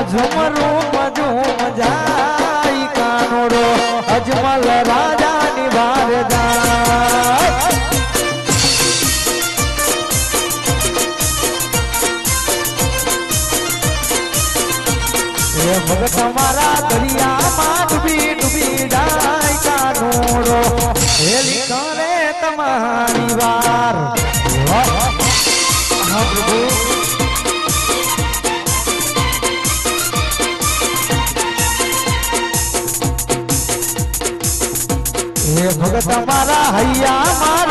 Room ઝુમ room ઝુમ જાય કાનુડો અજમલ રાજાની વાર જાય ભગત દરિયામાં ડૂબી ડૂબી જાય કાનુડો હેલી કરે તમારી વાર હે ભગત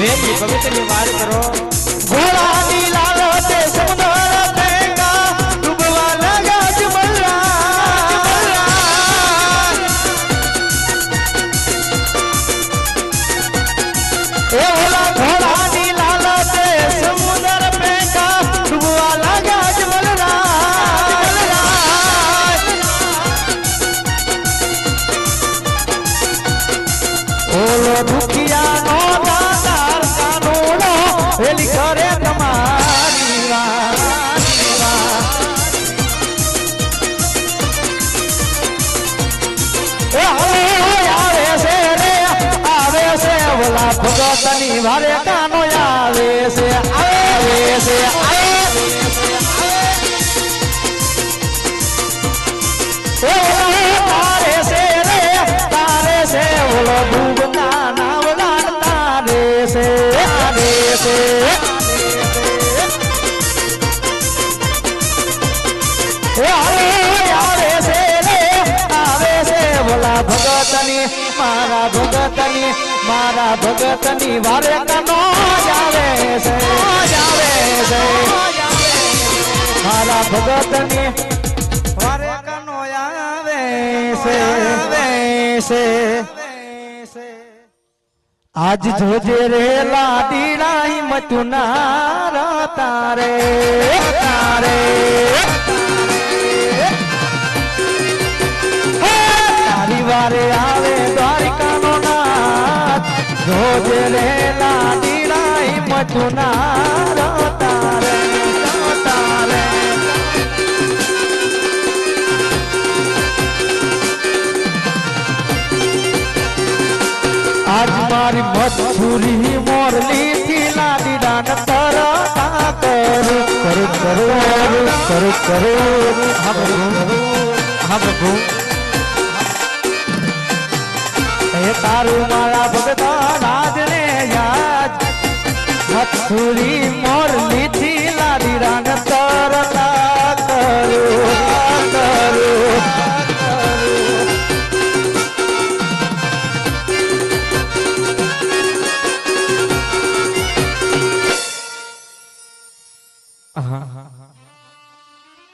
વેલી પવિત્રની વાત કરો. મારા ભગતની મારા ભગતની વારે કનો જાવે છે જાવે છે મારા ભગતની વારે કનો આવે છે આવે છે આજ જોજે રે લાડીડા હિંમતું ના તારે તારે તારી વારે આવે દ્વારિકાનો જોજે રે લાડીડા હિંમતું ના તારે તારે આજ મારી મજૂરી મોરલી થી લાડી દાન તરતા કરું. કરું કરું કરું કરું હા, પ્રભુ. હા, પ્રભુ. તારું મારા ભગતા મથુરી મોરલી થી લાડી દાન તરતા કરું કરું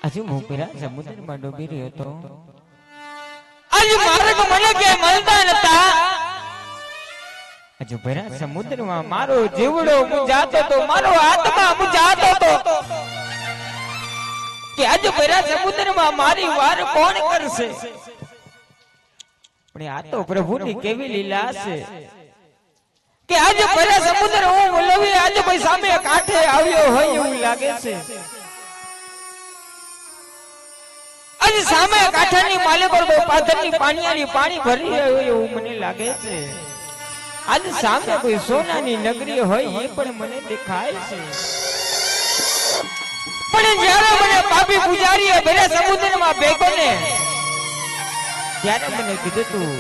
આજે હું પેલા સમુદ્રમાં ડૂબી રહ્યો હતો. આજે મારે મને કે મળતા નતા. પેલા સમુદ્રમાં મારો જીવડો મુજાતો તો મારો આત્મા મુજાતો તો. કે પેલા સમુદ્રમાં મારી વાર કોણ કરશે? પણ આ તો પ્રભુની કેવી લીલા છે. કે આજે ભરા સમુદ્ર હું મુલવી આજે કોઈ સામે કાંઠે આવ્યો હોય એવું લાગે છે. આજે સામે કાંઠાની માલિકો પાથરની પાણીયાની પાણી ભરી રહ્યો એવું મને લાગે છે. આજ સામે કોઈ સોનાની નગરી હોય એ પણ મને દેખાય છે. પણ જ્યારે મને પાપી પૂજારીએ ભલે સમુદ્રમાં ભેગો ને, ત્યારે મને કીધું તું,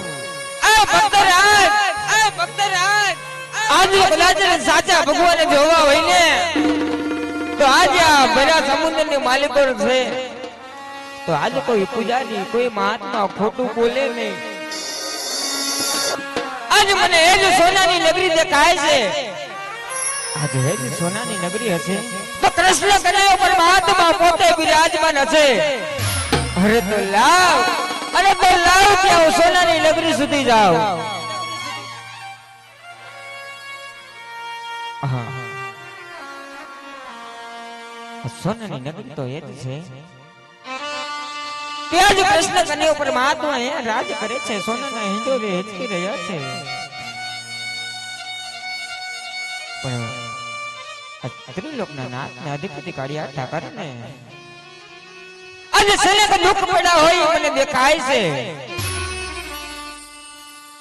આ ભક્તરાજ આ ભક્તરાજ આજે કદાચ સાચા ભગવાન જોવા હોય ને, તો આજે આ ભરા સમુદ્રની માલિકો છે. તો આજે કોઈ પૂજારી, કોઈ મહાત્મા ખોટું બોલે નહીં. આજે મને એ જ સોનાની નગરી દેખાય છે. આજ એ જ સોનાની નગરી હશે. તો કૃષ્ણ કનૈયો પર મહાત્મા પોતે બિરાજમાન હશે. અરે તો લાવ અરે તો લાવ ત્યાં સોનાની નગરી સુધી હા. સોનાની નગરી તો એ જ છે. જ કૃષ્ણ કન્યા ઉપર મહાત્મા અહીંયા રાજ કરે છે. સોનાના હિંજોરે હેચકી રહ્યા છે. પણ ત્રિલોકના નાથને અધિપતિ કાઢ્યા ઠાકર ને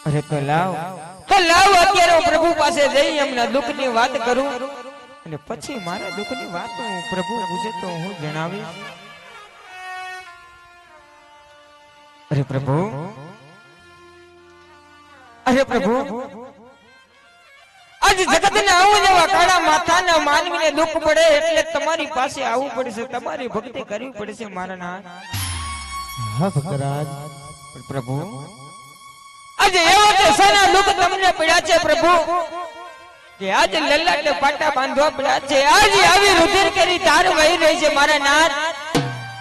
અરે તો લાવ. તો લાવ અત્યારે પ્રભુ પાસે જઈ એમના દુઃખની વાત કરું. અને પછી મારા દુઃખની વાત હું પ્રભુ પૂછે તો હું જણાવીશ. અરે પ્રભુ. અરે પ્રભુ. આજ જગતને આવું જેવા કાળા માથાના માનવીને દુઃખ પડે એટલે તમારી પાસે આવવું પડશે તમારી ભક્તિ કરવી પડશે મારા નાથ. હા ભક્તરાજ. પ્રભુ આજે એવો સાના દુઃખ તમને પડ્યા છે પ્રભુ કે આજે લલ્લાટે પાટા બાંધવા પડ્યા છે. આજે આવી રુધિર કરી તાર વહી રહી છે મારા નાથ.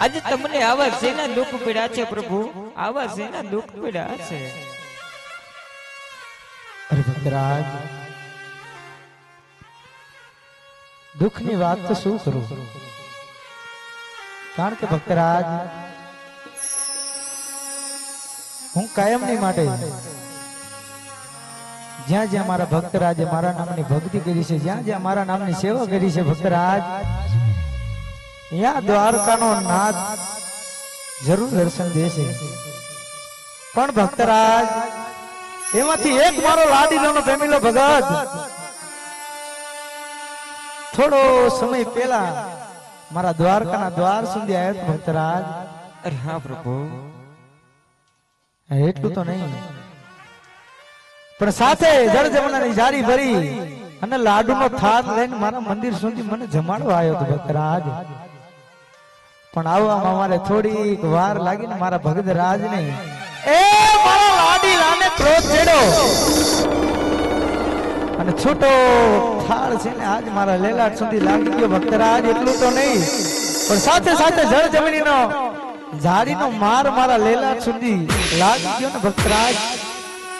આજે તમને આવા સેના દુઃખ પડ્યા છે પ્રભુ? આવા શેના દુઃખ પડ્યા છે. અરે ભક્તરાજ દુઃખની વાત તો શું કરું? કારણ કે ભક્તરાજ હું કાયમની માટે જ્યાં જ્યાં મારા ભક્તરાજે મારા નામની ભક્તિ કરી છે જ્યાં જ્યાં મારા નામની સેવા કરી છે ભક્તરાજ ત્યાં દ્વારકાનો નાથ જરૂર દર્શન દેશે પણ ભક્તરાજ, એમાંથી એક મારો લાડીલો પ્રેમીલો ભગત. થોડો સમય પહેલા મારા દ્વારકાના દ્વાર સુધી આવ્યા ભક્તરાજ. અરે હા, પ્રભુ. એટલું તો નહીં. પણ સાથે જળ જમનાની જારી ભરી અને લાડુનો થાળ લઈને મારા મંદિર સુધી મને જમાડવા આવ્યો હતો ભક્તરાજ. પણ આવવામાં મારે થોડીક વાર લાગી ને મારા ભગત રાજને. એ મારા લાડી લાને ક્રોધ છેડો અને છૂટો થાળ છે ને આજ મારા લેલાટ સુધી લાગી ગયો. ભક્તરાજ એટલું તો નહીં, પણ સાથે સાથે જળ જમીનનો ઝાડીનો માર મારા લેલાટ સુધી લાગી ગયો ને ભક્તરાજ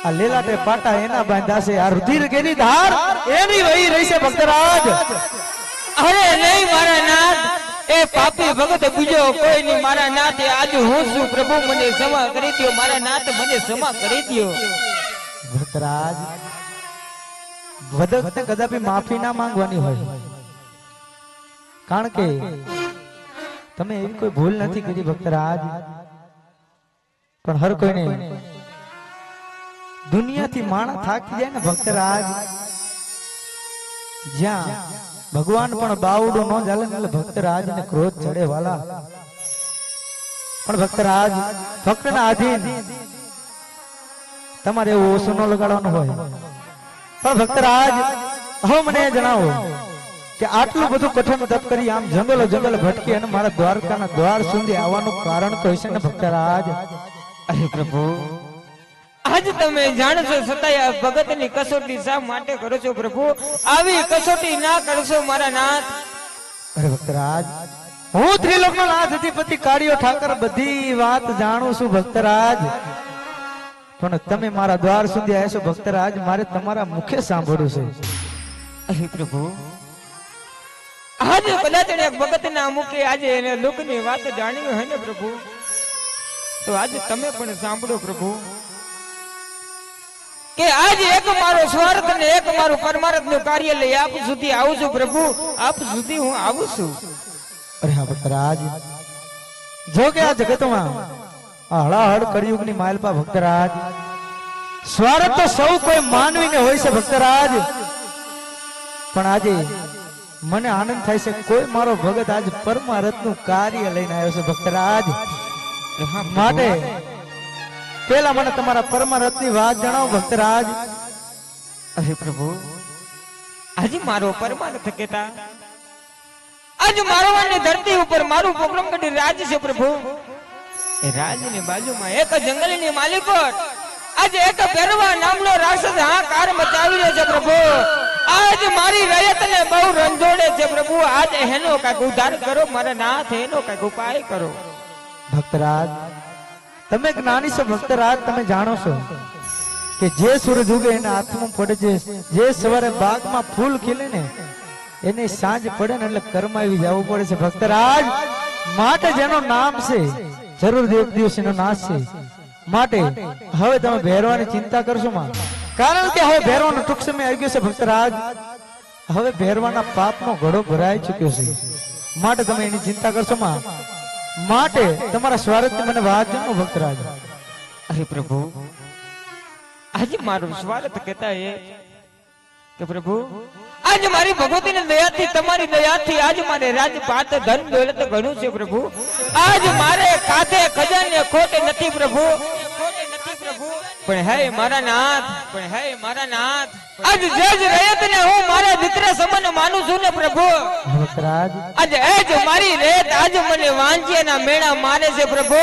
આ લેલાટે પાટા એના બાંધ્યા છે. આ રુધિર કેરી ધાર એની વહી રહી છે ભક્તરાજ અરે નહીં, મારા નાથ. એ પાપી ભગત બીજો કોઈ ની મારા નાથે આજ હું છું પ્રભુ, મને ક્ષમા કરી દો મારા નાથ મને ક્ષમા કરી દો ભક્તરાજ વખતે કદાપી માફી ના માંગવાની હોય. કારણ કે તમે એવી કોઈ ભૂલ નથી કરી ભક્તરાજ. પણ હર કોઈને દુનિયાથી માણસ થાકી જાય ને ભક્તરાજ, જ્યાં ભગવાન પણ બાવડો ન ચાલે ને એટલે ભક્તરાજ ને ક્રોધ ચડે વાલા. પણ ભક્તરાજ, ભક્તના આધીન તમારે એવું ઓછું ન લગાડવાનું હોય. પણ ભક્તરાજ હવે મને જણાવો કે આટલું બધું કઠિન તપ કરી આમ જંગલ જંગલ ભટકી અને મારા દ્વારકાના દ્વાર સુધી આવવાનું કારણ તો હશે ને ભક્તરાજ? અરે પ્રભુ આજ તમે જાણશો છતાંય આ ભગતની કસોટી શા માટે કરો છો પ્રભુ? આવી કસોટી ના કરશો મારા નાથ. અરે ભક્તરાજ હું ત્રિલોકનો નાથ અધિપતિ કાળિયો ઠાકર બધી વાત જાણું છું ભક્તરાજ. પણ તમે મારા દ્વાર સુધી આવ્યા છો ભક્તરાજ મારે તમારા મુખે સાંભળવું છે. અરે પ્રભુ આજે કદાચ ભગત ના ભગતના મુખે આજે એને દુઃખની વાત જાણવી હોય ને પ્રભુ? તો આજે તમે પણ સાંભળો પ્રભુ. કે આજે એક મારો સ્વાર્થ ને એક મારું પરમાર્થનું કાર્ય લઈ આપ સુધી આવું છું પ્રભુ આપ સુધી હું આવું છું. અરે હા ભક્તરાજ જો કે આ જગતમાં હળાહળ કળિયુગની માલપા ભક્તરાજ સ્વાર્થ તો સૌ કોઈ માનવીને હોય છે ભક્તરાજ. પણ આજે મને આનંદ થાય છે કોઈ મારો ભગત આજ પરમારથનું કાર્ય લઈને આવ્યો છે ભક્તરાજ. માટે પેલા મને તમારા પરમારથની વાત જણાવો ભક્તરાજ. અરે પ્રભુ. આજે મારો પરમારથ કેતા આજ મારવાની ધરતી ઉપર મારું પ્રોગ્રામ કરી રાજ છે પ્રભુ. એ રાજની બાજુમાં એક જંગલની માલિકોટ આજે એક પહેરવા નામનો રાક્ષસ હાહાકાર મચાવી રહ્યો છે પ્રભુ. આજ મારી રયતને બહુ રંજોડે છે પ્રભુ. આજ એનો કાંઈક ઉદ્ધાર કરો મારા નાથ એનો કાંઈક ઉપાય કરો. ભક્તરાજ તમે જ્ઞાની છો ભક્તરાજ તમે જાણો છો કે જે સૂરજ ઉગે એના હાથમાં પડે છે, જે સવારે બાગમાં ફૂલ ખીલે ને, એને સાંજ પડે ને એટલે કરમાવી જવું પડે છે. ભક્તરાજ માટે જેનો નામ છે, જરૂર એક દિવસ એનો નાશ છે. માટે હવે તમે ભેરવાની ચિંતા કરશો માં. કારણ કે હવે ભેરવાનો ટૂંક સમય આવી ગયો છે ભક્તરાજ હવે ભેરવાના પાપનો ઘડો ભરાઈ ચુક્યો છે. માટે તમે એની ચિંતા કરશો માં. માટે તમારા સ્વાર્થ મને વાત જણાવો ભક્તરાજ અરે પ્રભુ, આજે મારું સ્વાગત કહેતા એ કે પ્રભુ, આજ મારી ભગવતીની દયાથી, તમારી દયાથી આજ મારે રાજપાટ ધન દોલત ઘણું છે પ્રભુ. આજ મારે કાથે ખજાને ખોટ નથી પ્રભુ. પણ હે મારા નાથ પણ હે મારા નાથ આજ જજ રયતને હું મારા દીકરા સમાન માનું છું ને પ્રભુ આજ એ જ મારી રેત આજ મને વાંજ્યના મેળા મારે છે પ્રભુ.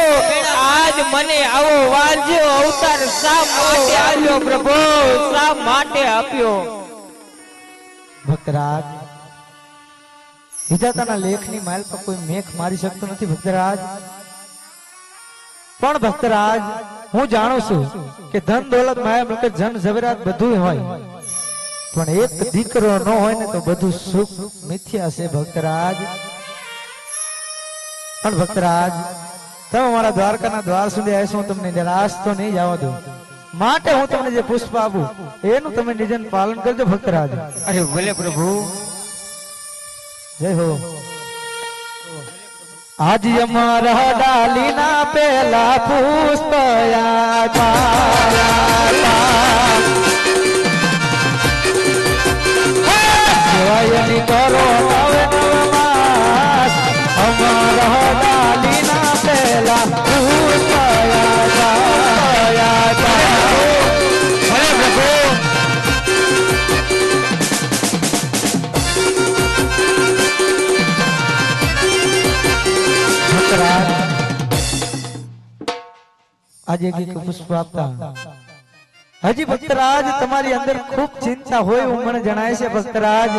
આજ મને આવો વાંજ્યો અવતાર શા માટે આપ્યો પ્રભુ? શા માટે આપ્યો? ભક્તરાજ વિધાતાના લેખની માલ પર કોઈ મેખ મારી શકતો નથી ભક્તરાજ પણ ભક્તરાજ હું જાણું છું કે ધન દોલત માયા મિલકત જન ઝવેરાત બધું હોય. પણ એક દીકરો ન હોય ને તો બધું સુખ મિથ્યા છે ભક્તરાજ. પણ ભક્તરાજ તમે મારા દ્વારકાના દ્વાર સુધી આવીશું હું તમને નિરાશ તો નહીં જવા દઉં. માટે હું તમને જે પુષ્પ આપું એનું તમે નિજન પાલન કરજો ભક્તરાજ. અરે ભલે પ્રભુ. જય હો. આજ અમારા ડાલીના પેલા પુષ્પયા સેવાયની કરો આજે એક એક પુષ્પ આપતા. હજી ભક્તરાજ તમારી અંદર ખૂબ ચિંતા હોય એવું મને જણાય છે ભક્તરાજ.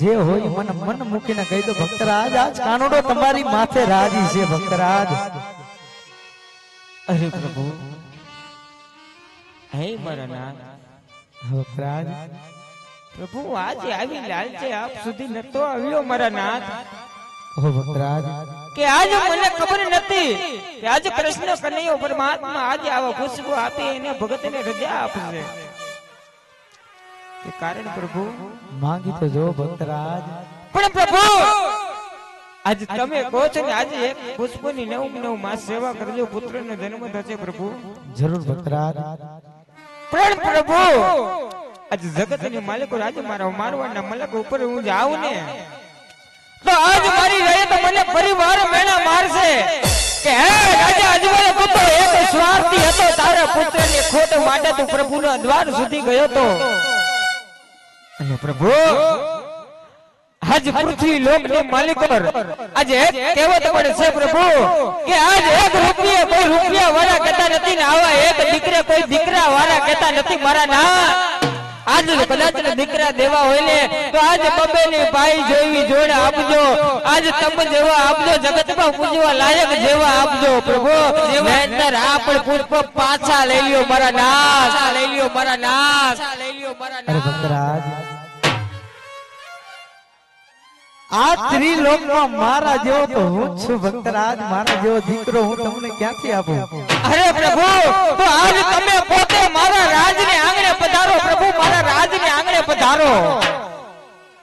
જે હોય મન મન મૂકીને કહી દો ભક્તરાજ આજ કાનોડો તમારી માથે રાજી છે ભક્તરાજ. અરે પ્રભુ. હે મારા નાથ ભક્તરાજ. પ્રભુ આજે આવી લાલચે આપ સુધી નતો આવ્યો મારા નાથ કે આજ મને ખબર નથી કે આજ કૃષ્ણ કનૈયો પરમાત્મા આજે આવો ખુશબુ આપી એને ભગતને રજા આપશે. કે કારણ પ્રભુ? માંગી તો જો ભક્તરાજ પણ પ્રભુ આજ તમે કહો છો ને આજે એક પુષ્પની નવ નવ માસ સેવા કરજો પુત્રનો જન્મ થશે પ્રભુ. જરૂર ભક્તરાજ પણ પ્રભુ આજ જગતની માલિકો આજે મારા મારવાના મલક ઉપર હું જાઉં ને. તો આજ મારી રહે તો મને પરિવાર મેણા મારશે. કે હે રાજા અજમલ પુત્ર એક સ્વાર્થી હતો, તારા પુત્રની ખોટ માટે તું પ્રભુના દ્વાર સુધી ગયો તો. અને પ્રભુ, આજ પૃથ્વી લોકની માલિકો આજે એક કહેવત પણ છે પ્રભુ, કે આજ એક રૂપિયા, કોઈ રૂપિયા વાળા કહેતા નથી ને આવા એક દીકરે, કોઈ દીકરા વાળા કહેતા નથી મારા ના આજ કદાચ દીકરા દેવા હોય ને તો આજ બબે ની ભાઈ જેવી જોડે આપજો. આજ તમ જેવા આપજો જગતમાં પૂજવા લાયક જેવા આપજો પ્રભુ. નહીંતર આ પણ પુષ્પ પાછા લઈ લ્યો મારા નાશ લઈ લ્યો મારા નાશ લઈ લ્યો મારા અરે ભક્તરાજ. આ ત્રિલોકમાં મારા જેવો તો હું છું ભક્તરાજ. મારા જેવો દીકરો હું તમને ક્યાંથી આપું? અરે પ્રભુ તો આજ તમે પોતે મારા રાજને આંગણે પધારો પ્રભુ. મારા રાજને આંગણે પધારો.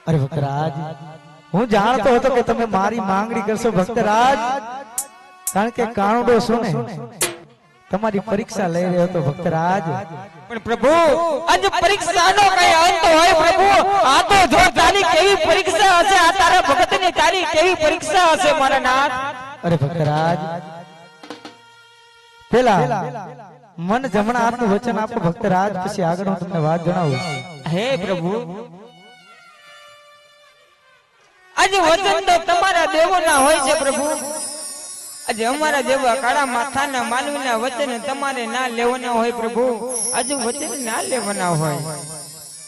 અરે ભક્તરાજ હું જાણતો હતો કે તમે મારી માંગણી કરશો ભક્તરાજ. કારણ કે કાણુડો શું ને? તમારી પરીક્ષા લઈ રહ્યો હતો ભક્તરાજ. પણ પ્રભુ આજ પરીક્ષાનો કઈ અંત હોય પ્રભુ? આ તો જો તારી કેવી પરીક્ષા હશે આ તારા ભગતની તારી કેવી પરીક્ષા હશે મારા નાથ? અરે ભક્તરાજ પેલા મન જમણા આપનું વચન આપો ભક્તરાજ પછી આગળ હું તમને વાત જણાવું. હે પ્રભુ. આજે વચન તો તમારા દેવોના હોય છે પ્રભુ. આજે અમારા જેવા કાળા માથાના માનવીના વચન તમારે ના લેવાના હોય પ્રભુ. આજે વચન ના લેવાના હોય.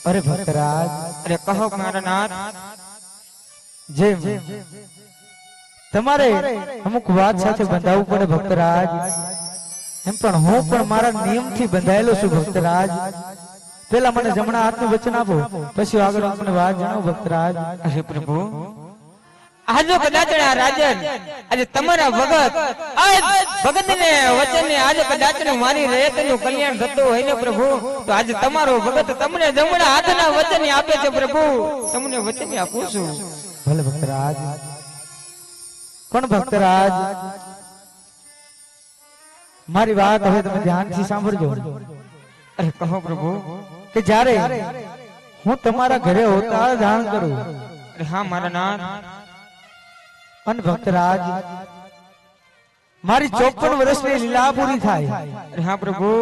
અરે ભક્તરાજ અરે કહો મારા નાથ જેમ તમારે અમુક વાત સાથે બંધાવવું પડે ભક્તરાજ એમ પણ હું પણ મારા નિયમથી બંધાયેલો છું ભક્તરાજ. પેલા મને જમણા હાથનું વચન આપો પછી આગળ હું વાત જણાવું ભક્તરાજ. હે પ્રભુ. આજો કદાચ રાજન આજે તમારા ભગત ને વચન ને આજે કદાચ મારી રેતનું કલ્યાણ થતું હોય ને પ્રભુ તો આજે તમારો ભગત તમને જમણા હાથના વચન આપે છે પ્રભુ. તમને વચન આપું છું. ભલે ભક્તરાજ. પણ ભક્તરાજ? મારી વાત હવે તમે ધ્યાનથી સાંભળજો. અરે કહો પ્રભુ કે જ્યારે હું તમારા ઘરે હોતા ધારણ કરું. અરે હા મારા નાથ. અન ભક્તરાજ મારી ચોપન વર્ષની લીલા પૂરી થાય. અરે હા પ્રભુ.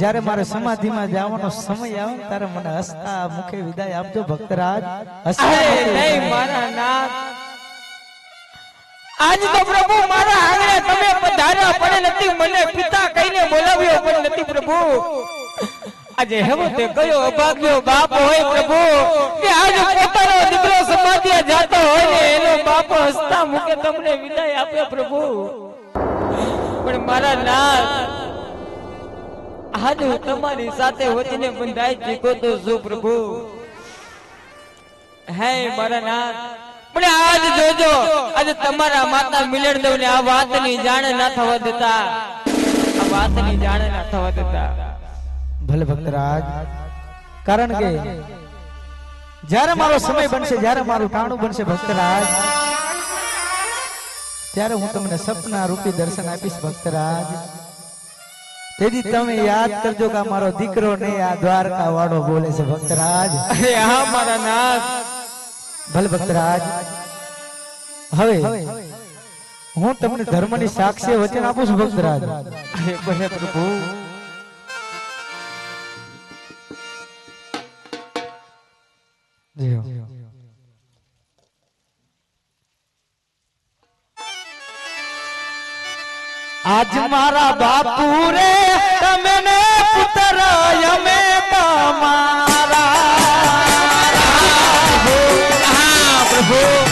જ્યારે મારે સમાધિમાં જવાનો સમય આવે ત્યારે મને હસતા મુખે વિદાય આપજો ભક્તરાજ. હસતા. નહીં મારા નાથ. આજ તો પ્રભુ મારા આંગણે તમે પધાર્યા પણ નથી, મને પિતા કહીને બોલાવ્યો પણ નથી પ્રભુ. આજે હેવો તે કયો અભાગ્યો બાપ હોય પ્રભુ, કે આજ પોતાનો દીકરો સમાધિયા જાતો હોય ને એનો બાપ હસતા મુખે તમને વિદાય આપે પ્રભુ. પણ મારા નાથ, આજ હું તમારી સાથે વચને બંધાઈ ચૂક્યો તો શું પ્રભુ? હે મારા નાથ પણ આજ જોજો આજે તમારા માતા મિલન દેવ ને આ વાતની જાણ ના થવા દેતા. આ વાતની જાણ ના થવા દેતા. ભલે ભક્તરાજ કારણ કે જ્યારે મારો સમય બનશે જ્યારે મારું ટાણું બનશે ભક્તરાજ ત્યારે હું તમને સપના રૂપી દર્શન આપીશ ભક્તરાજ તેથી તમે યાદ કરજો કે મારો દીકરો ને આ દ્વારકા વાળો બોલે છે ભક્તરાજ અરે હા મારા નાથ. ભલે ભક્તરાજ હવે હું તમને ધર્મની સાક્ષી વચન આપું છું ભક્તરાજ પ્રભુ. આજ મારા બાપુ રે તમે ને પુત્ર અમે તમારા હા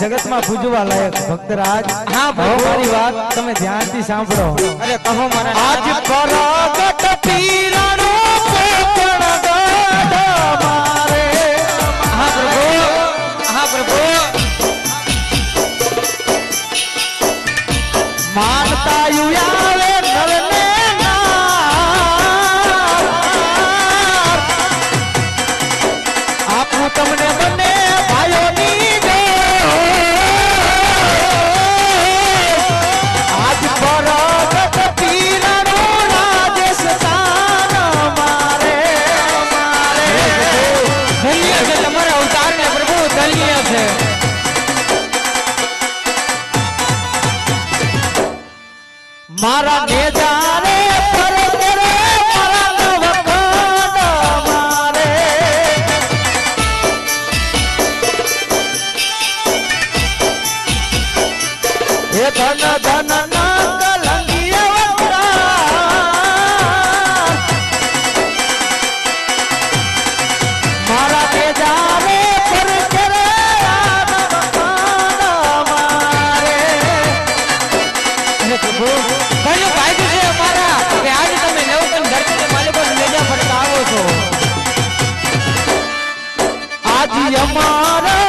જગતમાં પૂજવા લાયક ભક્તરાજ હવે મારી વાત તમે ધ્યાનથી સાંભળો. અરે કહો મારા આજ પરાગટ આજી અમારા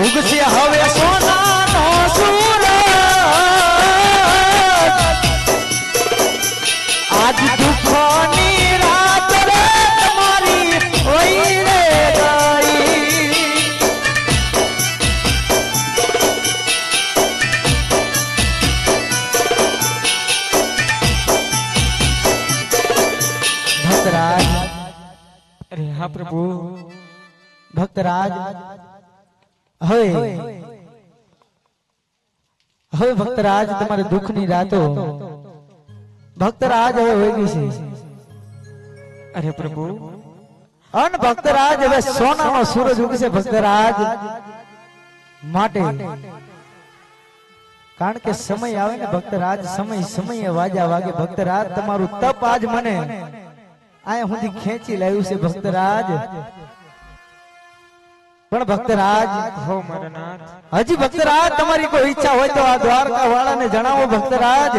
ઉગશે હવે સોનાનો સૂરજ ભક્તરાજ તમારે દુઃખની રાતો ભક્તરાજ હવે હોય ગઈ છે. અરે પ્રભુ અન ભક્તરાજ હવે સોનાનો સૂરજ ઉગશે ભક્તરાજ માટે. કારણ કે સમય આવે ને ભક્તરાજ સમય સમયે વાજા વાગે. ભક્તરાજ તમારું તપ આજ મને. આય સુધી ખેંચી લાવ્યું છે ભક્તરાજ. પણ ભક્તરાજ હજી ભક્તરાજ તમારી કોઈ ઈચ્છા હોય તો આ દ્વારકા વાળાને જણાવો ભક્તરાજ.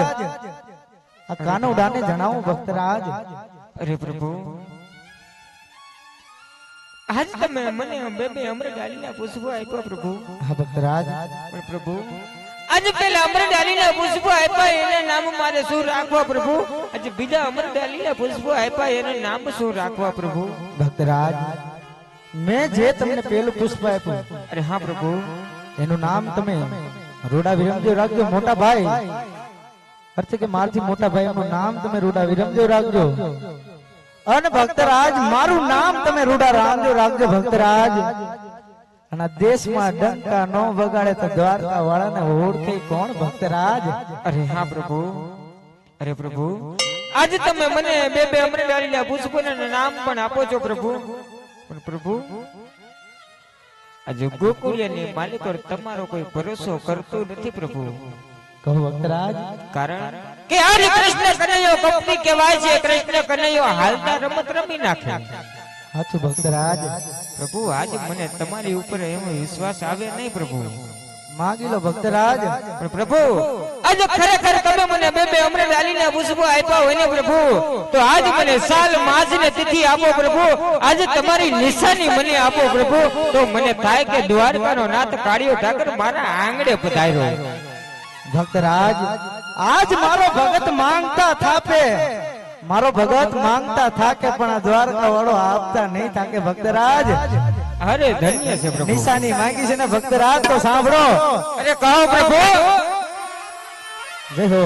આ કાનુડાને જણાવો ભક્તરાજ. અરે પ્રભુ. આજ તમે મને બે બે અમૃત ડાલીના પુષ્પો આપ્યા પ્રભુ. હા ભક્તરાજ. પણ પ્રભુ આજે પેલા અમૃત ડાલીના પુષ્પો આપ્યા એના નામ મારે શું રાખવા પ્રભુ? આજે બીજા ડાલીના પુષ્પો આપ્યા એનું નામ શું રાખવા પ્રભુ? ભક્તરાજ મેં જે તમને પેલું પુષ્પ આપ્યું, અરે હા પ્રભુ, એનું નામ તમે રોડા વિરમદેવ રાખજો, મોટા ભાઈ. અર્થ કે મારથી મોટા ભાઈ એનું નામ તમે રોડા વિરમદેવ રાખજો. અને ભક્તરાજ મારું નામ તમે રૂડા રામદેવ રાખજો, ભક્તરાજ. અને દેશમાં ડંકા નો વગાડે તો દ્વારકા વાળાને ઓળખે કોણ ભક્તરાજ? અરે હા પ્રભુ, અરે પ્રભુ. આજે તમે મને બે બે અમરેલી પુષ્પોના નામ પણ આપો છો પ્રભુ. પણ પ્રભુ આજે ગોકુલ્યની માલિક પર તમારો કોઈ ભરોસો કરતો નથી પ્રભુ. કહો વક્તરાજ કારણ કે હરે કૃષ્ણ કનૈયો કપટી કહેવાય છે. કૃષ્ણ કનૈયો હાલતા રમત રમી નાખે. સાચું ભક્તરાજ. પ્રભુ આજ મને તમારી ઉપર એવો વિશ્વાસ આવે નહીં પ્રભુ. માગી લો ભક્તરાજ. પણ પ્રભુ આજે ખરેખર તમે મને બે બે અમૃત ડાલીના પુષ્પો આપ્યા હોય ને પ્રભુ તો આજ મને સાલ માસ ને તિથિ આપો પ્રભુ. આજે તમારી નિશાની મને આપો પ્રભુ. તો મને થાય કે દ્વારકાનો નાથ કાળિયો ઠાકર મારા આંગણે પધાર્યો ભક્તરાજ આજ મારો ભગત માંગતા થાપે. મારો ભગત માંગતા થાકે પણ આ દ્વારકા વાળો આપતા નહીં થાકે. ભક્તરાજ અરે ધન્ય છે પ્રભુ. નિશાની માંગી છે ને ભક્તરાજ તો સાંભળો. અરે કહો પ્રભુ. હો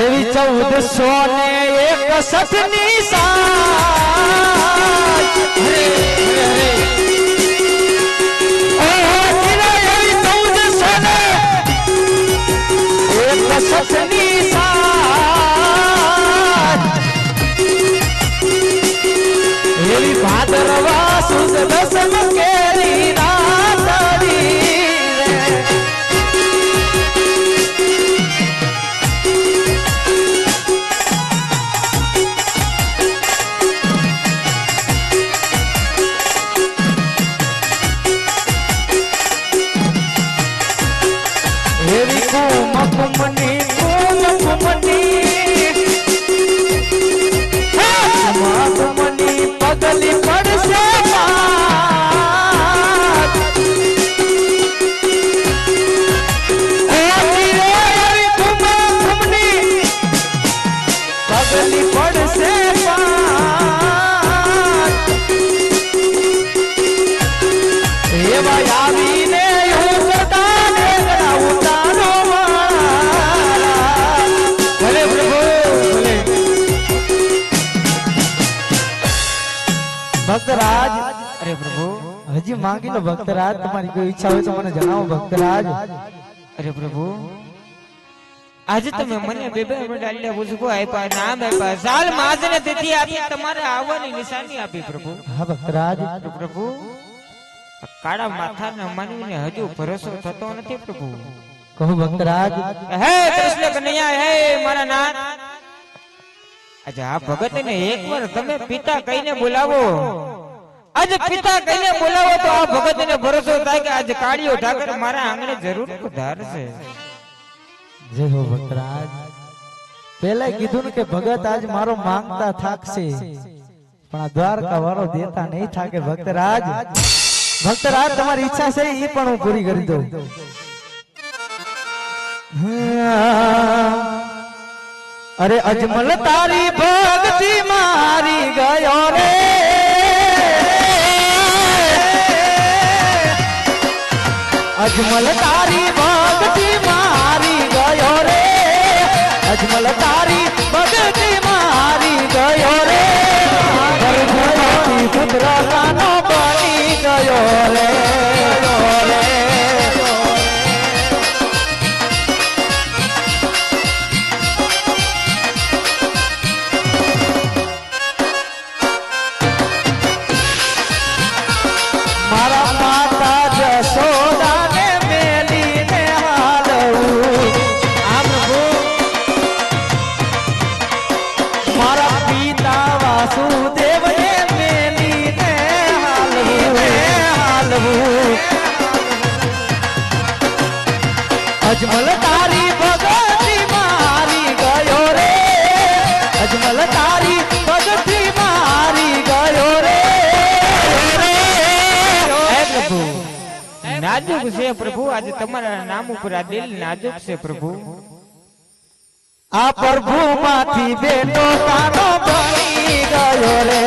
એવી ચૌદસો ને એક સત સાથ. se માંગી લો ભક્તરાજ તમારી કોઈ ઈચ્છા હોય તો મને જણાવો ભક્તરાજ. અરે પ્રભુ આજે તમે મને બે બે ડાલિયા પુષ્પો આપ્યા નામ આપ્યા. સાલ માસને તેથી આપી તમારે આવવાની નિશાની આપી પ્રભુ. હા ભક્તરાજ. પ્રભુ કાળા માથાના માનવીને હજુ ભરોસો થતો નથી પ્રભુ. કહો ભક્તરાજ. હે કૃષ્ણ કનૈયા હે મારા નાથ. આજે આ ભગતને એકવાર તમે પિતા કહીને બોલાવો. આજે પિતા કહીને બોલાવો તો આ ભગતને ભરોસો થાય કે આજે કાળીઓ ઠાકર મારા આંગણે જરૂર પધારશે જય હો ભક્તરાજ. પેલા કીધું ને કે ભગત આજ મારો માંગતા થાકશે. પણ આ દ્વારકા વાળો દેતા નહીં થાકે ભક્તરાજ. ભક્તરાજ, તમારી ઈચ્છા છે એ પણ હું પૂરી કરી દઉં. અરે અજમલ તારી ભક્તિ મારી ગયો રે. અજમલ તારી ભક્તિ મારી ગયો રે. અજમલ તારી ભક્તિ મારી ગયો રે. પુત્ર બની ગયો રે. પ્રભુ આજે તમારા નામ ઉપર આ દિલ નાજુક છે પ્રભુ આ પ્રભુ માંથી બેટો કાનો બની ગયો રે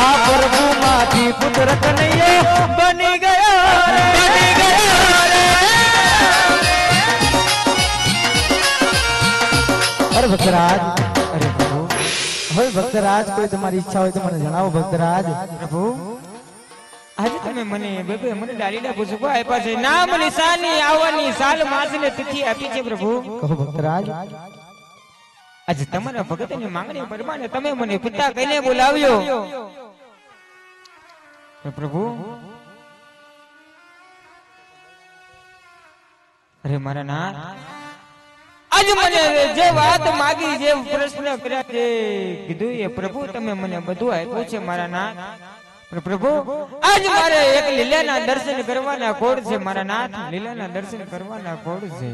આ પ્રભુ માંથી પુત્ર કનૈયો બની ગયો રે બની ગયો રે અરે ભક્તરાજ અરે પ્રભુ હવે ભક્તરાજ કોઈ તમારી ઈચ્છા હોય તો મને જણાવો ભક્તરાજ. પ્રભુ આજે તમે મને બેબે મને ડાલીડા પૂછો કો આપ્યા છે. નામ નિશાની આવવાની સાલ માસને તિથિ આપી છે પ્રભુ. કહો ભક્તરાજ. આજે તમારા ભગતની માંગણી પ્રમાણે તમે મને પિતા કહીને બોલાવ્યો. પ્રભુ અરે મારા નાથ આજ મને જે વાત માગી જે પ્રશ્ન કર્યા જે કીધું એ પ્રભુ તમે મને બધું આપ્યું છે મારા નાથ. પ્રભુ આજ મારે એક લીલાના દર્શન કરવાના કોડ છે મારા નાથ. લીલાના દર્શન કરવાના કોડ છે.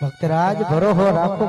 ભક્તરાજ ભરોહો રાખો.